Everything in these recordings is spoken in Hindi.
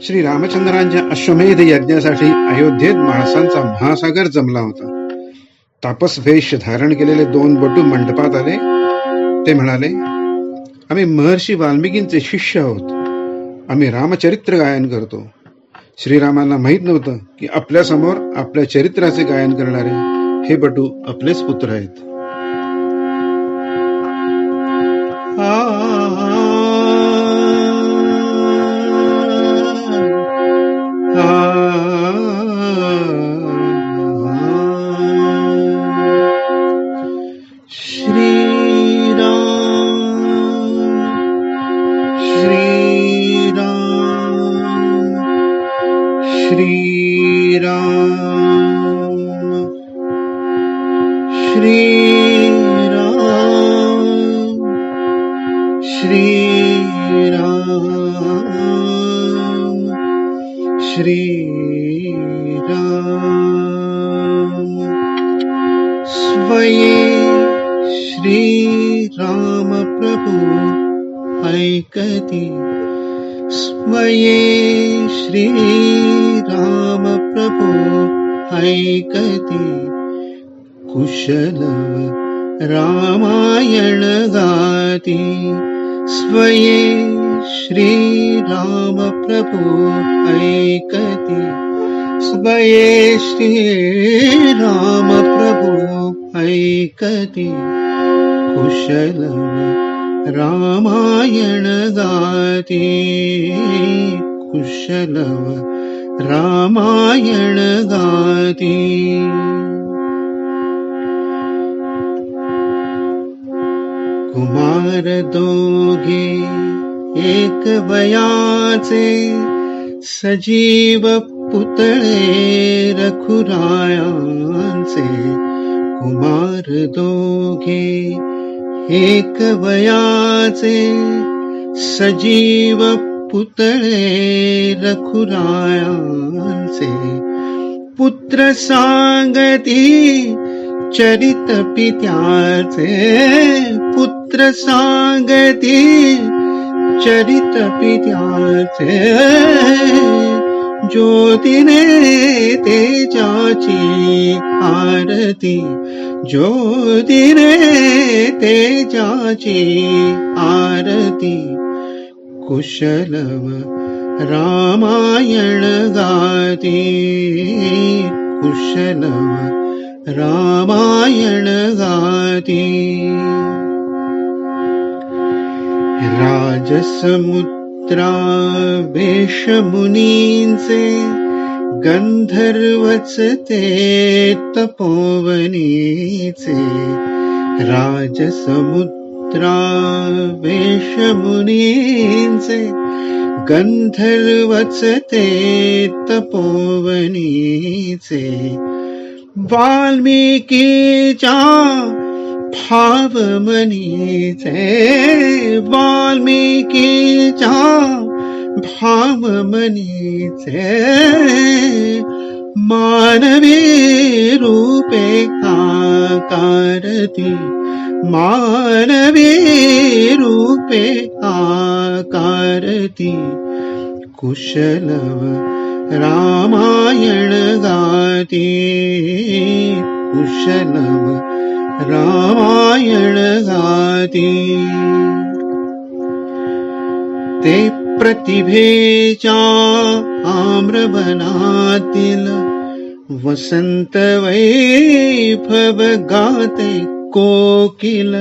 श्री रामचंद्रांच्या अश्वमेध यज्ञासाठी अयोध्येत माणसांचा महासागर जमला होता. तापस वेश धारण केलेले दोन बटू मंडपात आले. ते म्हणाले आम्ही महर्षी वाल्मिकींचे शिष्य आहोत. आम्ही रामचरित्र गायन करतो. श्रीरामांना माहीत नव्हतं की आपल्यासमोर आपल्या चरित्राचे गायन करणारे हे बटू आपलेच पुत्र आहेत. श्रीराम। स्वये श्रीरामप्रभु ऐकति स्वये श्रीरामप्रभु ऐकति कुशल रामायणगाति स्वये श्रीरामप्रभु ऐकति स्वये श्रीरामप्रभु ऐकति कुशलं रामायणगाति रामायण गाति कुशलव रामायण कुमारदोगे एक वयाचे सजीव पुतळे रखुरायांचे कुमार दोघे एक वयाचे सजीव पुतळे रखुरायांचे पुत्र सांगती चरित पित्याचे पुत्र सांगती चरित पित्याचे ज्योतीने तेजाची आरती ज्योतीने तेजाची आरती। कुशलव रामायण गाती कुशलव रामायण गाती। राजसमुद्रा वेशमुनींचे गंधर्वच ते तपोवनीचे राजसमुद्रा वेशमुनींचे गंधर्वच ते तपोवनीचे वाल्मिकीच्या भावमनीचे वाल्मिकीच्या भावमनीचे मानवी रूपे आकारती। मानवी रूपे आकारती। कुशलव रामायण गाती। कुशलव रामायण गाती ते प्रतिभेच्या आम्रवनातील वसंत वैभव गाते कोकिल।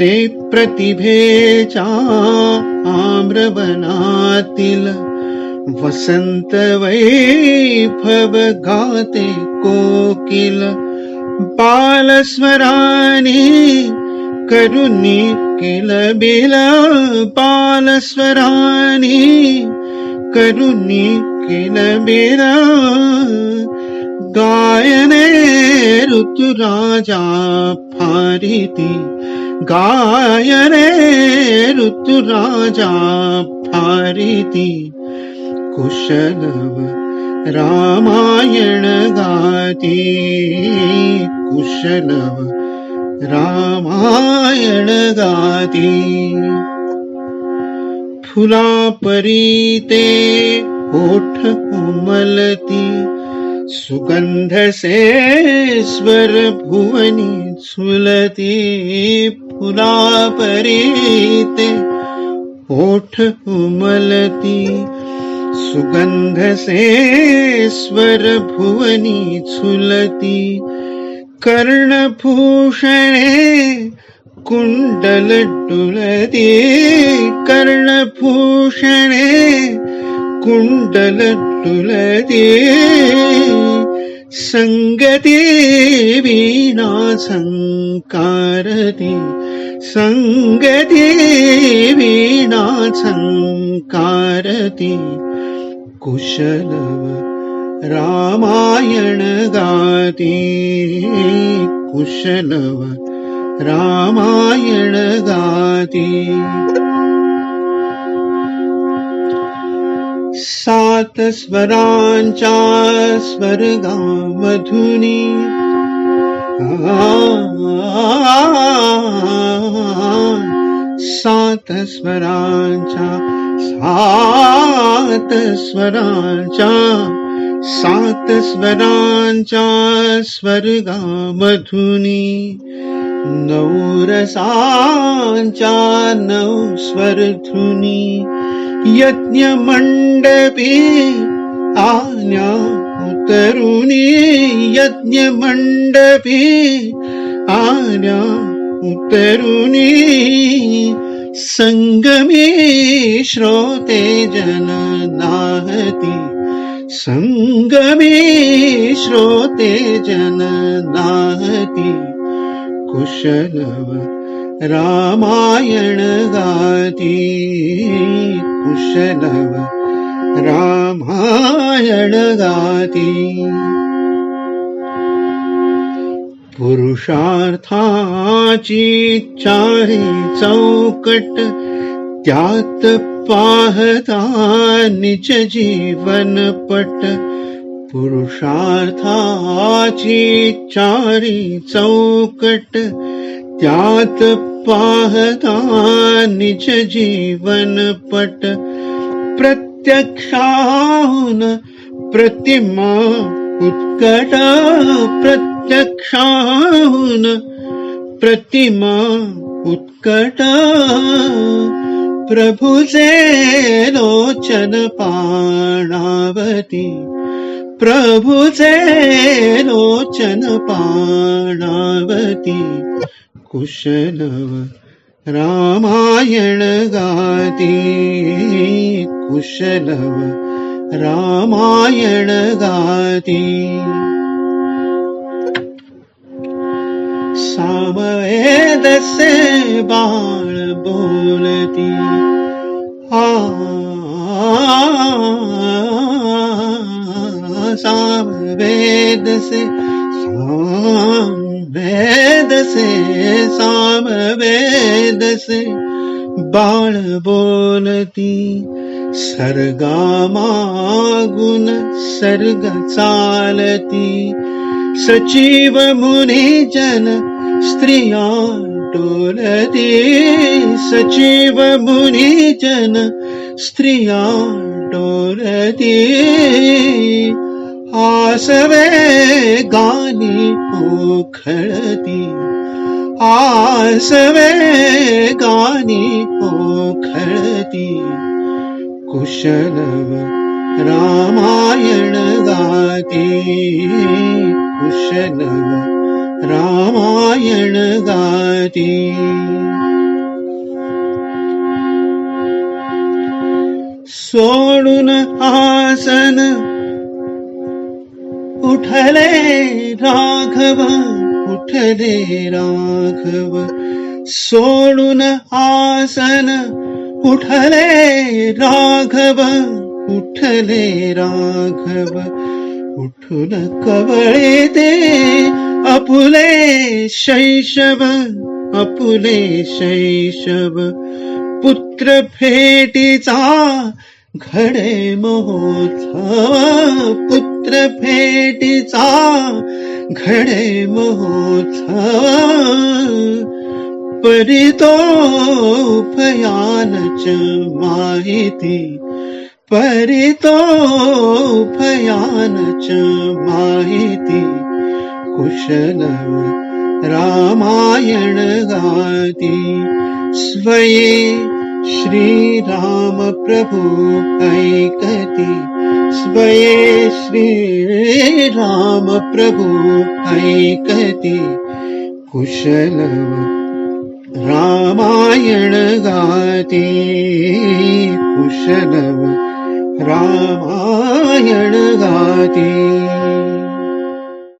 ते प्रतिभेच्या आम्रवनातील वसंत वैभव गाते कोकिल। बालस्वरानी करुणी किल बिल बालस्वरानी करुणी किल बिल गायने ऋतुराजा फारिती गायने ऋतुराजा फारिती कुशलव रामायण गाती कुशलव रामायण गाती। फुला ते ओठ उमलती, सुगंध से स्वर भुवनी झुलती। फुला परीते ओठ उमलती सुगंध से स्वर भुवनी झुलती कर्णभूषणे कुण्डल डुलति कर्णभूषणे कुण्डल डुलति सङ्गति वीणा सङ्कारति सङ्गति वीणा सङ्कारति कुशलव रामायण गाती। कुशलव रामायण गाती। सात स्वरांच्या स्वर्गा मधुनी। सात स्वरांच्या सात स्वरांच्या सात स्वरांच्या स्वर्गामधुनी नऊ रसांच्या नऊ स्वरधुनी यज्ञ मंडपी आल्या उतरुनी यज्ञ मंडपी आल्या उतरुनी संगमे श्रोते जन नाहती। संगमे श्रोते जन नाहती। कुशलव रामायण गाती। कुशलव रामायण गाती पुरुषार्थाची चारी चौकट त्यात पाहता निज जीवन पट। पुरुषार्थाची चारी चौकट त्यात पाहता निज जीवन पट। प्रत्यक्षाहून प्रतिमा उत्कट प्रत्यक्षाहून प्रतिमा उत्कट. प्रभुजे लोचन पाणावती. प्रभुजे लोचन पाणावती. कुशलव रामायण गाती. कुशलव रामायण गाती. सामवेद से बाळ बोलती। आ सामवेद से सामवेद से सामवेद से बाळ बोलती। सर्गामागुण सर्ग चालती। सचिव मुनी जन स्त्रिया डोलती सचिव मुनी जन स्त्रिया डोलती आसवे गाणी ओखळती आसवे गाणी ओखळती कुशलव रामायण गाती कुशलव रामायण गाती। सोडून आसन उठले राघव उठले राघव। सोडून आसन उठले राघव उठले राघव। उठून कवळे ते अपुले शैशव अपुले शैशव। पुत्र फेटीचा घडे महोत्सव। पुत्र फेटीचा घडे महोत्सव। परितो फयानच माहिती। परितो भयान च माहिती। कुशलव रामायणगाति स्वये श्रीरामप्रभु ऐकति स्वये श्री रामप्रभु ऐकति कुशलव रामायणगाति कुशलव रामायणगाति